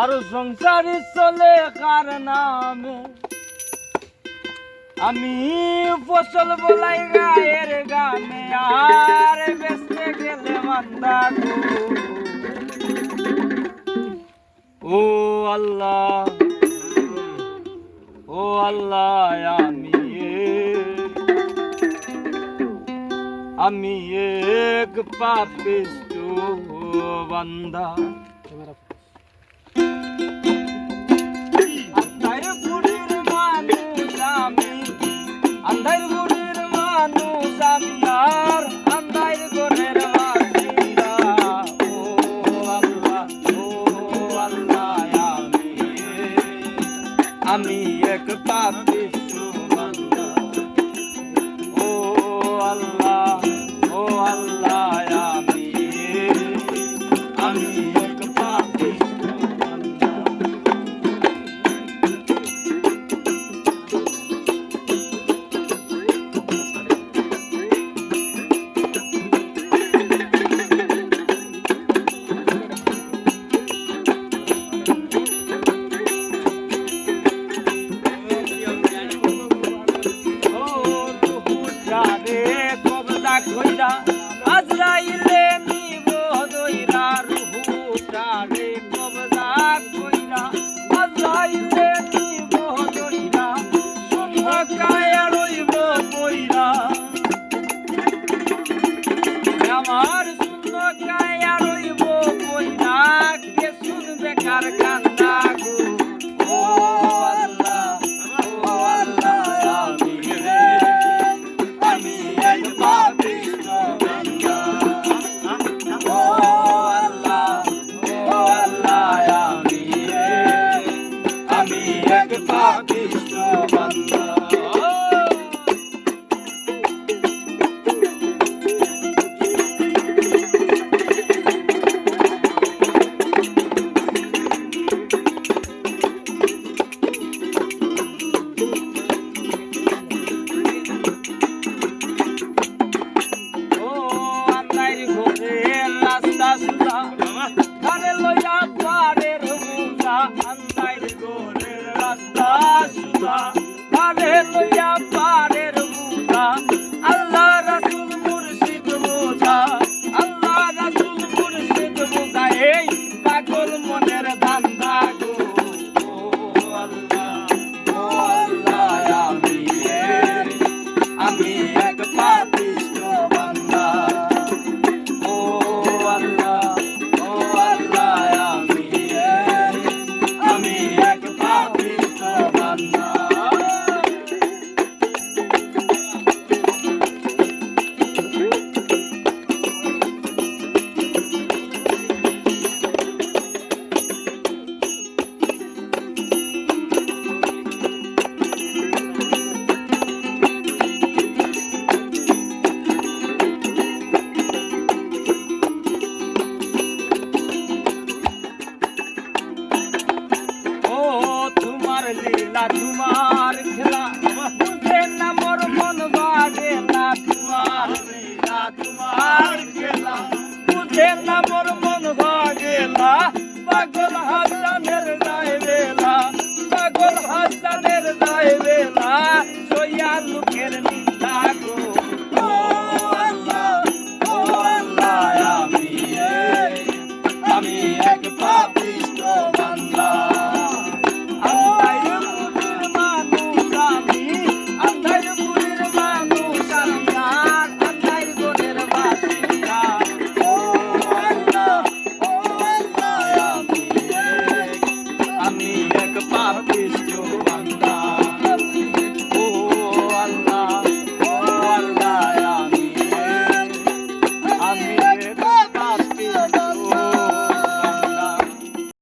আর সংসারী চলে কার নামে? আমি ফসল বলাই গায়ের গানে, আর বেসতে গেলে মান্দা ও আল্লাহ ও আল্লাহ, আমি আমি এক 주반다. আমি আমার শূন্য কায়া রইব কইরা কে শুনবে কার কান্দা রাস্তা ঘরে লইয়া পারের মুসা আন্দাইর গোরের রাস্তা সুতা ঘরে লইয়া লীলা তোমার খেলা। বুঝে না মোর মন বাগে না তোমার লীলা তোমার খেলা। বুঝে না মোর মন বাগে বেলা পাগল হাসানের যায় বেলা সইয়া লোকের নিন্দা গো।